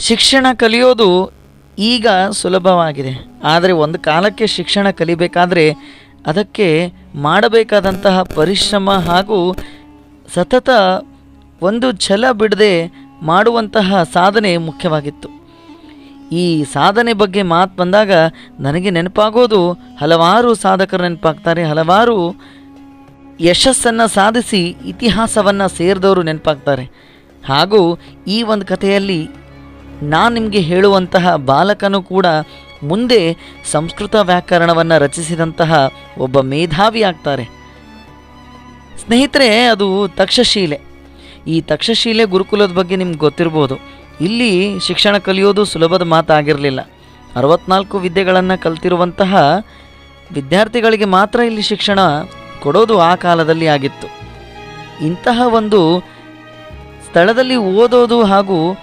ಶಿಕ್ಷಣ ಕಲಿಯೋದು ಈಗ ಸುಲಭವಾಗಿದೆ. ಆದರೆ ಒಂದು ಕಾಲಕ್ಕೆ ಶಿಕ್ಷಣ ಕಲಿಬೇಕಾದರೆ ಅದಕ್ಕೆ ಮಾಡಬೇಕಾದಂತಹ ಪರಿಶ್ರಮ ಹಾಗೂ ಸತತ ಒಂದು ಛಲ ಬಿಡದೆ ಮಾಡುವಂತಹ ಸಾಧನೆ ಮುಖ್ಯವಾಗಿತ್ತು. ಈ ಸಾಧನೆ ಬಗ್ಗೆ ಮಾತು ಬಂದಾಗ ನನಗೆ ನೆನಪಾಗೋದು ಹಲವಾರು ಸಾಧಕರು ನೆನಪಾಗ್ತಾರೆ, ಹಲವಾರು ಯಶಸ್ಸನ್ನು ಸಾಧಿಸಿ ಇತಿಹಾಸವನ್ನು ಸೇರಿದವರು ನೆನಪಾಗ್ತಾರೆ. ಹಾಗೂ ಈ ಒಂದು ಕಥೆಯಲ್ಲಿ ನಾನು ನಿಮಗೆ ಹೇಳುವಂತಹ ಬಾಲಕನು ಕೂಡ ಮುಂದೆ ಸಂಸ್ಕೃತ ವ್ಯಾಕರಣವನ್ನು ರಚಿಸಿದಂತಹ ಒಬ್ಬ ಮೇಧಾವಿ ಆಗ್ತಾರೆ. ಸ್ನೇಹಿತರೆ, ಅದು ತಕ್ಷಶೀಲೆ. ಈ ತಕ್ಷಶೀಲೆ ಗುರುಕುಲದ ಬಗ್ಗೆ ನಿಮ್ಗೆ ಗೊತ್ತಿರ್ಬೋದು. ಇಲ್ಲಿ ಶಿಕ್ಷಣ ಕಲಿಯೋದು ಸುಲಭದ ಮಾತಾಗಿರಲಿಲ್ಲ. ಅರವತ್ನಾಲ್ಕು ವಿದ್ಯೆಗಳನ್ನು ಕಲ್ತಿರುವಂತಹ ವಿದ್ಯಾರ್ಥಿಗಳಿಗೆ ಮಾತ್ರ ಇಲ್ಲಿ ಶಿಕ್ಷಣ ಕೊಡೋದು ಆ ಕಾಲದಲ್ಲಿ ಆಗಿತ್ತು. ಇಂತಹ ಒಂದು ಸ್ಥಳದಲ್ಲಿ ಓದೋದು ಹಾಗೂ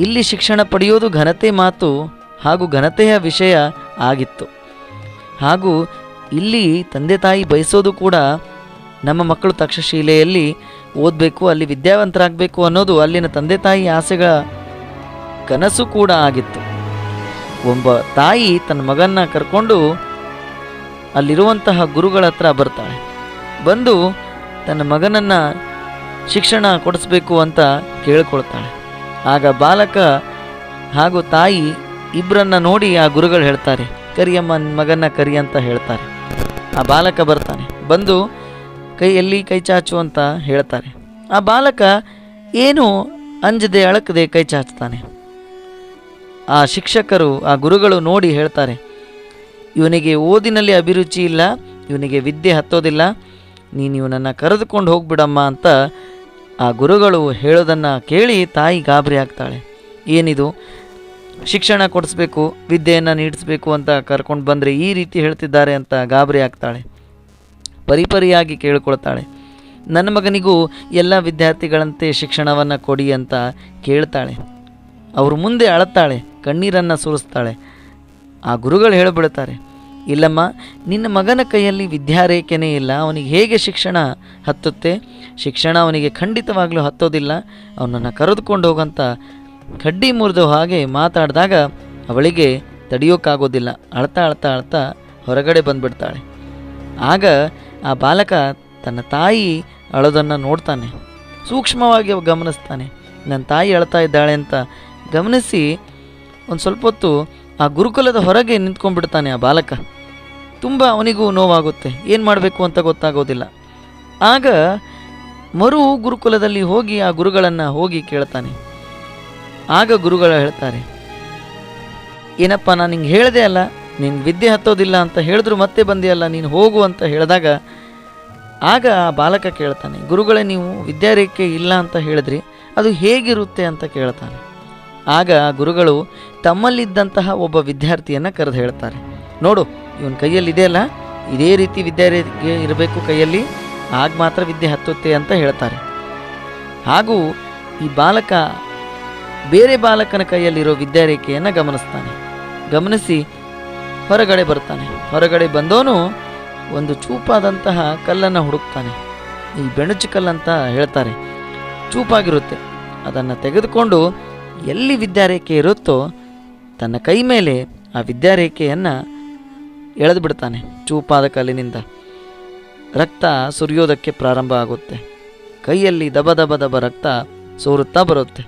ಇಲ್ಲಿ ಶಿಕ್ಷಣ ಪಡೆಯೋದು ಘನತೆ ಮಾತು ಹಾಗೂ ಘನತೆಯ ವಿಷಯ ಆಗಿತ್ತು. ಹಾಗೂ ಇಲ್ಲಿ ತಂದೆ ತಾಯಿ ಬಯಸೋದು ಕೂಡ ನಮ್ಮ ಮಕ್ಕಳು ತಕ್ಷಶಿಲೆಯಲ್ಲಿ ಓದಬೇಕು, ಅಲ್ಲಿ ವಿದ್ಯಾವಂತರಾಗಬೇಕು ಅನ್ನೋದು ಅಲ್ಲಿನ ತಂದೆ ತಾಯಿ ಆಸೆಗಳ ಕನಸು ಕೂಡ ಆಗಿತ್ತು. ಒಬ್ಬ ತಾಯಿ ತನ್ನ ಮಗನ್ನ ಕರ್ಕೊಂಡು ಅಲ್ಲಿರುವಂತಹ ಗುರುಗಳ ಹತ್ರ ಬರ್ತಾಳೆ. ಬಂದು ತನ್ನ ಮಗನನ್ನು ಶಿಕ್ಷಣ ಕೊಡಿಸ್ಬೇಕು ಅಂತ ಕೇಳ್ಕೊಳ್ತಾಳೆ. ಆಗ ಬಾಲಕ ಹಾಗೂ ತಾಯಿ ಇಬ್ಬರನ್ನ ನೋಡಿ ಆ ಗುರುಗಳು ಹೇಳ್ತಾರೆ ಕರಿಯಮ್ಮ ಮಗನ ಕರಿ ಅಂತ ಹೇಳ್ತಾರೆ. ಆ ಬಾಲಕ ಬರ್ತಾನೆ, ಬಂದು ಕೈಯಲ್ಲಿ ಕೈ ಚಾಚು ಅಂತ ಹೇಳ್ತಾರೆ. ಆ ಬಾಲಕ ಏನು ಅಂಜದೆ ಅಳಕದೆ ಕೈ ಚಾಚ್ತಾನೆ. ಆ ಶಿಕ್ಷಕರು, ಆ ಗುರುಗಳು ನೋಡಿ ಹೇಳ್ತಾರೆ, ಇವನಿಗೆ ಓದಿನಲ್ಲಿ ಅಭಿರುಚಿ ಇಲ್ಲ, ಇವನಿಗೆ ವಿದ್ಯೆ ಹತ್ತೋದಿಲ್ಲ, ನೀನು ಇವನನ್ನು ಕರೆದುಕೊಂಡು ಹೋಗ್ಬಿಡಮ್ಮ ಅಂತ ಆ ಗುರುಗಳು ಹೇಳೋದನ್ನು ಕೇಳಿ ತಾಯಿ ಗಾಬರಿ ಆಗ್ತಾಳೆ. ಏನಿದು? ಶಿಕ್ಷಣ ಕೊಡಿಸ್ಬೇಕು, ವಿದ್ಯೆಯನ್ನು ನೀಡಿಸ್ಬೇಕು ಅಂತ ಕರ್ಕೊಂಡು ಬಂದರೆ ಈ ರೀತಿ ಹೇಳ್ತಿದ್ದಾರೆ ಅಂತ ಗಾಬರಿ ಆಗ್ತಾಳೆ. ಪರಿಪರಿಯಾಗಿ ಕೇಳ್ಕೊಳ್ತಾಳೆ. ನನ್ನ ಮಗನಿಗೂ ಎಲ್ಲ ವಿದ್ಯಾರ್ಥಿಗಳಂತೆ ಶಿಕ್ಷಣವನ್ನು ಕೊಡಿ ಅಂತ ಕೇಳ್ತಾಳೆ. ಅವರು ಮುಂದೆ ಅಳತಾಳೆ, ಕಣ್ಣೀರನ್ನು ಸುರಿಸ್ತಾಳೆ. ಆ ಗುರುಗಳು ಹೇಳಿಬಿಡ್ತಾರೆ ಇಲ್ಲಮ್ಮ, ನಿನ್ನ ಮಗನ ಕೈಯಲ್ಲಿ ವಿದ್ಯಾರೇಖೆನೇ ಇಲ್ಲ. ಅವನಿಗೆ ಹೇಗೆ ಶಿಕ್ಷಣ ಹತ್ತುತ್ತೆ? ಶಿಕ್ಷಣ ಅವನಿಗೆ ಖಂಡಿತವಾಗಲೂ ಹತ್ತೋದಿಲ್ಲ. ಅವನನ್ನು ಕರೆದುಕೊಂಡು ಹೋಗಂತ ಕಡ್ಡಿ ಮುರಿದು ಹಾಗೆ ಮಾತಾಡಿದಾಗ ಅವಳಿಗೆ ತಡೆಯೋಕ್ಕಾಗೋದಿಲ್ಲ ಅಳ್ತಾ ಅಳ್ತಾ ಅಳ್ತಾ ಹೊರಗಡೆ ಬಂದ್ಬಿಡ್ತಾಳೆ. ಆಗ ಆ ಬಾಲಕ ತನ್ನ ತಾಯಿ ಅಳೋದನ್ನು ನೋಡ್ತಾನೆ. ಸೂಕ್ಷ್ಮವಾಗಿ ಗಮನಿಸ್ತಾನೆ. ನನ್ನ ತಾಯಿ ಅಳ್ತಾ ಇದ್ದಾಳೆ ಅಂತ ಗಮನಿಸಿ ಒಂದು ಸ್ವಲ್ಪ ಹೊತ್ತು ಆ ಗುರುಕುಲದ ಹೊರಗೆ ನಿಂತ್ಕೊಂಡ್ಬಿಡ್ತಾನೆ ಆ ಬಾಲಕ. ತುಂಬ ಅವನಿಗೂ ನೋವಾಗುತ್ತೆ. ಏನು ಮಾಡಬೇಕು ಅಂತ ಗೊತ್ತಾಗೋದಿಲ್ಲ. ಆಗ ಮರು ಗುರುಕುಲದಲ್ಲಿ ಹೋಗಿ ಆ ಗುರುಗಳನ್ನು ಹೋಗಿ ಕೇಳ್ತಾನೆ. ಆಗ ಗುರುಗಳು ಹೇಳ್ತಾರೆ, ಏನಪ್ಪ, ನಾನು ನಿಂಗೆ ಹೇಳಿದೆ ಅಲ್ಲ, ನೀನು ವಿದ್ಯೆ ಹತ್ತೋದಿಲ್ಲ ಅಂತ ಹೇಳಿದ್ರು ಮತ್ತೆ ಬಂದಿಯಲ್ಲ, ನೀನು ಹೋಗು ಅಂತ ಹೇಳಿದಾಗ ಆಗ ಆ ಬಾಲಕ ಕೇಳ್ತಾನೆ, ಗುರುಗಳೇ, ನೀವು ವಿದ್ಯಾರೇಖೆ ಇಲ್ಲ ಅಂತ ಹೇಳಿದ್ರಿ, ಅದು ಹೇಗಿರುತ್ತೆ ಅಂತ ಕೇಳ್ತಾನೆ. ಆಗ ಗುರುಗಳು ತಮ್ಮಲ್ಲಿದ್ದಂತಹ ಒಬ್ಬ ವಿದ್ಯಾರ್ಥಿಯನ್ನು ಕರೆದು ಹೇಳ್ತಾರೆ, ನೋಡು ಇವನ ಕೈಯಲ್ಲಿ ಇದೆಯಲ್ಲ ಇದೇ ರೀತಿ ವಿದ್ಯಾರ್ಥಿಗೆ ಇರಬೇಕು ಕೈಯಲ್ಲಿ? ಆಗ ಮಾತ್ರ ವಿದ್ಯೆ ಹತ್ತುತ್ತೆ ಅಂತ ಹೇಳ್ತಾರೆ. ಹಾಗೂ ಈ ಬಾಲಕ ಬೇರೆ ಬಾಲಕನ ಕೈಯಲ್ಲಿರೋ ವಿದ್ಯಾರೇಖೆಯನ್ನು ಗಮನಿಸ್ತಾನೆ. ಗಮನಿಸಿ ಹೊರಗಡೆ ಬರ್ತಾನೆ. ಹೊರಗಡೆ ಬಂದವನು ಒಂದು ಚೂಪಾದಂತಹ ಕಲ್ಲನ್ನು ಹುಡುಕ್ತಾನೆ. ಈ ಬೆಣಚು ಕಲ್ಲಂತ ಹೇಳ್ತಾರೆ. ಚೂಪಾಗಿರುತ್ತೆ. ಅದನ್ನು ತೆಗೆದುಕೊಂಡು ಎಲ್ಲಿ ವಿದ್ಯಾರೇಖೆ ಇರುತ್ತೋ ತನ್ನ ಕೈ ಮೇಲೆ ಆ ವಿದ್ಯಾರೇಖೆಯನ್ನು ಎಳೆದು ಬಿಡ್ತಾನೆ ಚೂಪಾದ ಕಲ್ಲಿನಿಂದ ರಕ್ತ ಸುರಿಯೋದಕ್ಕೆ ಪ್ರಾರಂಭ ಆಗುತ್ತೆ. ಕೈಯಲ್ಲಿ ದಬ ದಬ ದಬ ರಕ್ತ ಸೋರುತ್ತಾ ಬರುತ್ತೆ.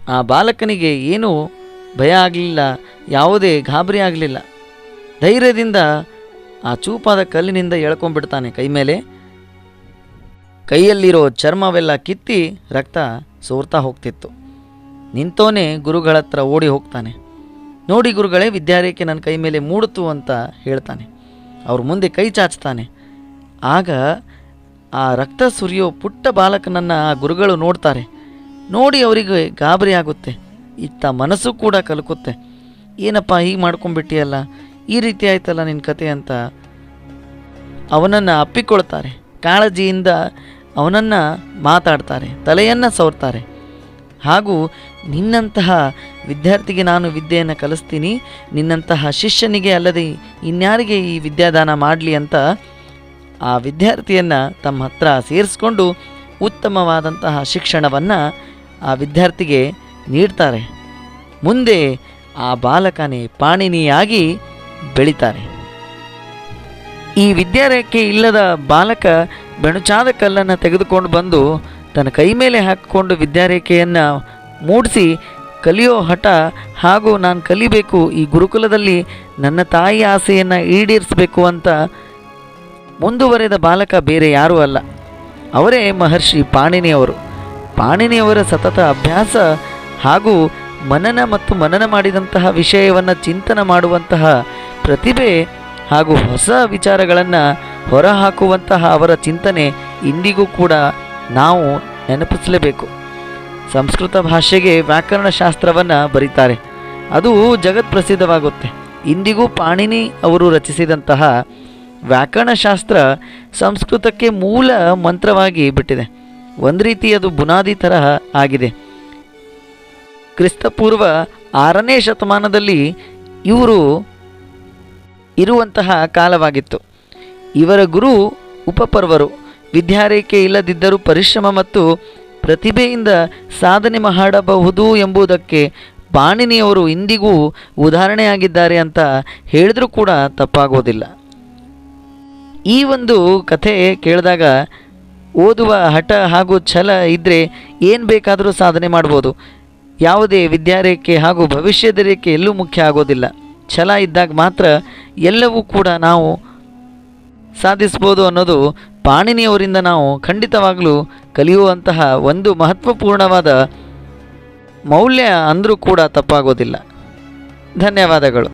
ಆ ಬಾಲಕನಿಗೆ ಏನೂ ಭಯ ಆಗಲಿಲ್ಲ, ಯಾವುದೇ ಗಾಬರಿ ಆಗಲಿಲ್ಲ. ಧೈರ್ಯದಿಂದ ಆ ಚೂಪಾದ ಕಲ್ಲಿನಿಂದ ಎಳ್ಕೊಂಡ್ಬಿಡ್ತಾನೆ ಕೈ ಮೇಲೆ. ಕೈಯಲ್ಲಿರೋ ಚರ್ಮವೆಲ್ಲ ಕಿತ್ತಿ ರಕ್ತ ಸೋರ್ತಾ ಹೋಗ್ತಿತ್ತು. ನಿಂತೋನೆ ಗುರುಗಳತ್ರ ಓಡಿ ಹೋಗ್ತಾನೆ. ನೋಡಿ ಗುರುಗಳೇ ವಿದ್ಯಾರೇಖೆ ನನ್ನ ಕೈ ಮೇಲೆ ಮೂಡಿತು ಅಂತ ಹೇಳ್ತಾನೆ. ಅವ್ರ ಮುಂದೆ ಕೈ ಚಾಚ್ತಾನೆ. ಆಗ ಆ ರಕ್ತ ಸುರಿಯೋ ಪುಟ್ಟ ಬಾಲಕನನ್ನು ಆ ಗುರುಗಳು ನೋಡ್ತಾರೆ. ನೋಡಿ ಅವರಿಗೆ ಗಾಬರಿ ಆಗುತ್ತೆ. ಇತ್ತ ಮನಸ್ಸು ಕೂಡ ಕಲಕುತ್ತೆ. ಏನಪ್ಪ, ಹೀಗೆ ಮಾಡ್ಕೊಂಬಿಟ್ಟಿಯಲ್ಲ ಈ ರೀತಿ ಆಯ್ತಲ್ಲ ನಿನ್ನ ಕತೆ ಅಂತ ಅವನನ್ನು ಅಪ್ಪಿಕೊಳ್ತಾರೆ. ಕಾಳಜಿಯಿಂದ ಅವನನ್ನು ಮಾತಾಡ್ತಾರೆ. ತಲೆಯನ್ನು ಸವರ್ತಾರೆ. ಹಾಗೂ ನಿನ್ನಂತಹ ವಿದ್ಯಾರ್ಥಿಗೆ ನಾನು ವಿದ್ಯೆಯನ್ನು ಕಲಿಸ್ತೀನಿ, ನಿನ್ನಂತಹ ಶಿಷ್ಯನಿಗೆ ಅಲ್ಲದೆ ಇನ್ಯಾರಿಗೆ ಈ ವಿದ್ಯಾದಾನ ಮಾಡಲಿ ಅಂತ ಆ ವಿದ್ಯಾರ್ಥಿಯನ್ನು ತಮ್ಮ ಹತ್ರ ಸೇರಿಸ್ಕೊಂಡು ಉತ್ತಮವಾದಂತಹ ಶಿಕ್ಷಣವನ್ನು ಆ ವಿದ್ಯಾರ್ಥಿಗೆ ನೀಡ್ತಾರೆ. ಮುಂದೆ ಆ ಬಾಲಕನೇ ಪಾಣಿನಿಯಾಗಿ ಬೆಳಿತಾರೆ. ಈ ವಿದ್ಯಾರೇಖೆ ಇಲ್ಲದ ಬಾಲಕ ಬೆಣುಚಾದ ಕಲ್ಲನ್ನು ತೆಗೆದುಕೊಂಡು ಬಂದು ತನ್ನ ಕೈ ಮೇಲೆ ಹಾಕಿಕೊಂಡು ವಿದ್ಯಾರೇಖೆಯನ್ನು ಮೂಡಿಸಿ, ಕಲಿಯೋ ಹಠ ಹಾಗೂ ನಾನು ಕಲಿಬೇಕು, ಈ ಗುರುಕುಲದಲ್ಲಿ ನನ್ನ ತಾಯಿ ಆಸೆಯನ್ನು ಈಡೇರಿಸಬೇಕು ಅಂತ ಮುಂದುವರೆದ ಬಾಲಕ ಬೇರೆ ಯಾರೂ ಅಲ್ಲ. ಅವರೇ ಮಹರ್ಷಿ ಪಾಣಿನಿಯವರು. ಪಾಣಿನಿಯವರ ಸತತ ಅಭ್ಯಾಸ ಹಾಗೂ ಮನನ ಮತ್ತು ಮನನ ಮಾಡಿದಂತಹ ವಿಷಯವನ್ನು ಚಿಂತನ ಮಾಡುವಂತಹ ಪ್ರತಿಭೆ ಹಾಗೂ ಹೊಸ ವಿಚಾರಗಳನ್ನು ಹೊರಹಾಕುವಂತಹ ಅವರ ಚಿಂತನೆ ಇಂದಿಗೂ ಕೂಡ ನಾವು ನೆನಪಿಸಲೇಬೇಕು. ಸಂಸ್ಕೃತ ಭಾಷೆಗೆ ವ್ಯಾಕರಣಶಾಸ್ತ್ರವನ್ನು ಬರೀತಾರೆ. ಅದು ಜಗತ್ ಪ್ರಸಿದ್ಧವಾಗುತ್ತೆ. ಇಂದಿಗೂ ಪಾಣಿನಿ ಅವರು ರಚಿಸಿದಂತಹ ವ್ಯಾಕರಣಶಾಸ್ತ್ರ ಸಂಸ್ಕೃತಕ್ಕೆ ಮೂಲ ಮಂತ್ರವಾಗಿ ಬಿಟ್ಟಿದೆ. ಒಂದು ರೀತಿ ಅದು ಬುನಾದಿ ತರಹ ಆಗಿದೆ. ಕ್ರಿಸ್ತಪೂರ್ವ ಆರನೇ ಶತಮಾನದಲ್ಲಿ ಇವರು ಇರುವಂತಹ ಕಾಲವಾಗಿತ್ತು. ಇವರ ಗುರು ಉಪಪರ್ವರು ವಿದ್ಯಾರೇಖೆ ಇಲ್ಲದಿದ್ದರೂ ಪರಿಶ್ರಮ ಮತ್ತು ಪ್ರತಿಭೆಯಿಂದ ಸಾಧನೆ ಮಾಡಬಹುದು ಎಂಬುದಕ್ಕೆ ಪಾಣಿನಿಯವರು ಇಂದಿಗೂ ಉದಾಹರಣೆಯಾಗಿದ್ದಾರೆ ಅಂತ ಹೇಳಿದರೂ ಕೂಡ ತಪ್ಪಾಗೋದಿಲ್ಲ. ಈ ಒಂದು ಕಥೆ ಕೇಳಿದಾಗ ಓದುವ ಹಠ ಹಾಗೂ ಛಲ ಇದ್ದರೆ ಏನು ಬೇಕಾದರೂ ಸಾಧನೆ ಮಾಡ್ಬೋದು. ಯಾವುದೇ ವಿದ್ಯಾರೇಖೆ ಹಾಗೂ ಭವಿಷ್ಯದ ರೇಖೆ ಎಲ್ಲೂ ಮುಖ್ಯ ಆಗೋದಿಲ್ಲ. ಛಲ ಇದ್ದಾಗ ಮಾತ್ರ ಎಲ್ಲವೂ ಕೂಡ ನಾವು ಸಾಧಿಸ್ಬೋದು ಅನ್ನೋದು ಪಾಣಿನಿಯವರಿಂದ ನಾವು ಖಂಡಿತವಾಗಲೂ ಕಲಿಯುವಂತಹ ಒಂದು ಮಹತ್ವಪೂರ್ಣವಾದ ಮೌಲ್ಯ ಅಂದರೂ ಕೂಡ ತಪ್ಪಾಗೋದಿಲ್ಲ. ಧನ್ಯವಾದಗಳು.